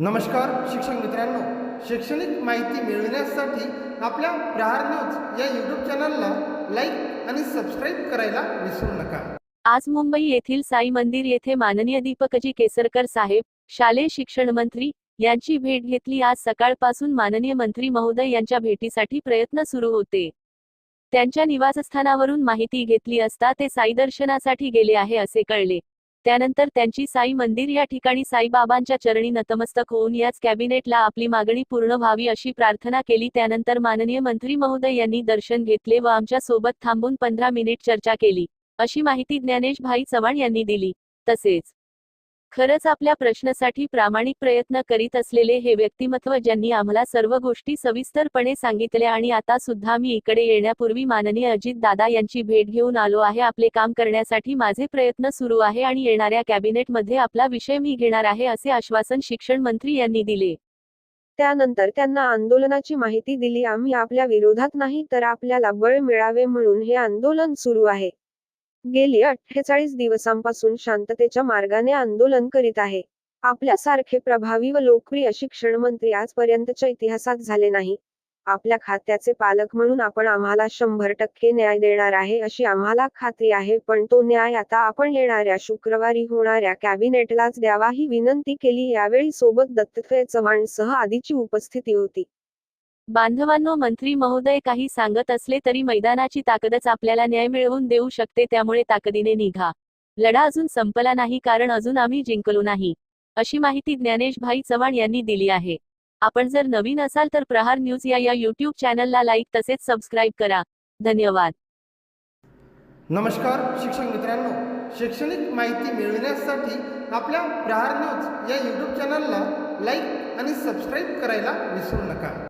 नमस्कार शिक्षक मित्रांनो. शैक्षणिक माहिती मिळविण्यासाठी आपल्या प्रहार न्यूज या यूट्यूब चॅनलला लाईक आणि सबस्क्राईब करायला विसरू नका. आज मुंबई येथील साई मंदिर येथे माननीय दीपकजी केसरकर साहेब शालेय शिक्षण मंत्री यांची भेट घेतली. आज सकाळपासून माननीय मंत्री महोदय यांच्या भेटीसाठी प्रयत्न सुरू होते. त्यांच्या निवासस्थानावरून माहिती घेतली असता ते साई दर्शनासाठी गेले आहे असे कळले. त्यानंतर त्यांची साई मंदिर या ठिकाणी साईबाबांच्या चरणी नतमस्तक होऊन याच कॅबिनेटला आपली मागणी पूर्ण व्हावी अशी प्रार्थना केली. त्यानंतर माननीय मंत्री महोदय यांनी दर्शन घेतले व आमच्यासोबत थांबून पंधरा मिनिट चर्चा केली. अशी माहिती ज्ञानेश भाई चव्हाण यांनी दिली. तसेच खरंच आपल्या प्रश्नासाठी प्रामाणिक प्रयत्न करीत असलेले हे व्यक्तिमत्व ज्यांनी आम्हाला सर्व गोष्टी सविस्तरपणे सांगितल्या आणि आता सुद्धा मी इकडे येण्यापूर्वी माननीय अजित दादा यांची भेट घेऊन आलो आहे आपले काम करण्यासाठी माझे प्रयत्न सुरू आहे आणि येणाऱ्या कॅबिनेटमध्ये आपला विषय मी घेणार आहे असे आश्वासन शिक्षण मंत्री यांनी दिले. त्यानंतर त्यांना आंदोलनाची माहिती दिली आम्ही आपल्या विरोधात नाही तर आपल्याला बळ मिळावे म्हणून हे आंदोलन सुरू आहे. गेली अठ्ठेचाळीस दिवसांपासून शांततेच्या मार्गाने आंदोलन करीत आहे. आपल्यासारखे प्रभावी व लोकप्रिय शिक्षण मंत्री आजपर्यंतच्या इतिहासात झाले नाही. आपल्या खात्याचे पालक म्हणून आपण आम्हाला शंभर टक्के न्याय देणार आहे अशी आम्हाला खात्री आहे पण तो न्याय आता आपण येणाऱ्या शुक्रवारी होणाऱ्या कॅबिनेटलाच द्यावा ही विनंती केली. यावेळी सोबत दत्तत्रय चव्हाण सह आधीची उपस्थिती होती. बांधवांनो मंत्री महोदय काही सांगत असले तरी मैदानाची ताकदच आपल्याला न्याय मिळवून देऊ शकते त्यामुळे ताकदीने निघा. लढा अजून संपला नाही कारण अजून आम्ही जिंकलो नाही अशी माहिती ज्ञानेश भाई चव्हाण यांनी दिली आहे. आपण जर नवीन असाल तर प्रहार न्यूज या या यूट्यूब चॅनलला लाईक तसेच सबस्क्राईब करा. धन्यवाद. नमस्कार शिक्षक मित्रांनो. शैक्षणिक माहिती मिळविण्यासाठी आपल्या प्रहार न्यूज या यूट्यूब चॅनलला लाईक आणि सबस्क्राईब करायला विसरू नका.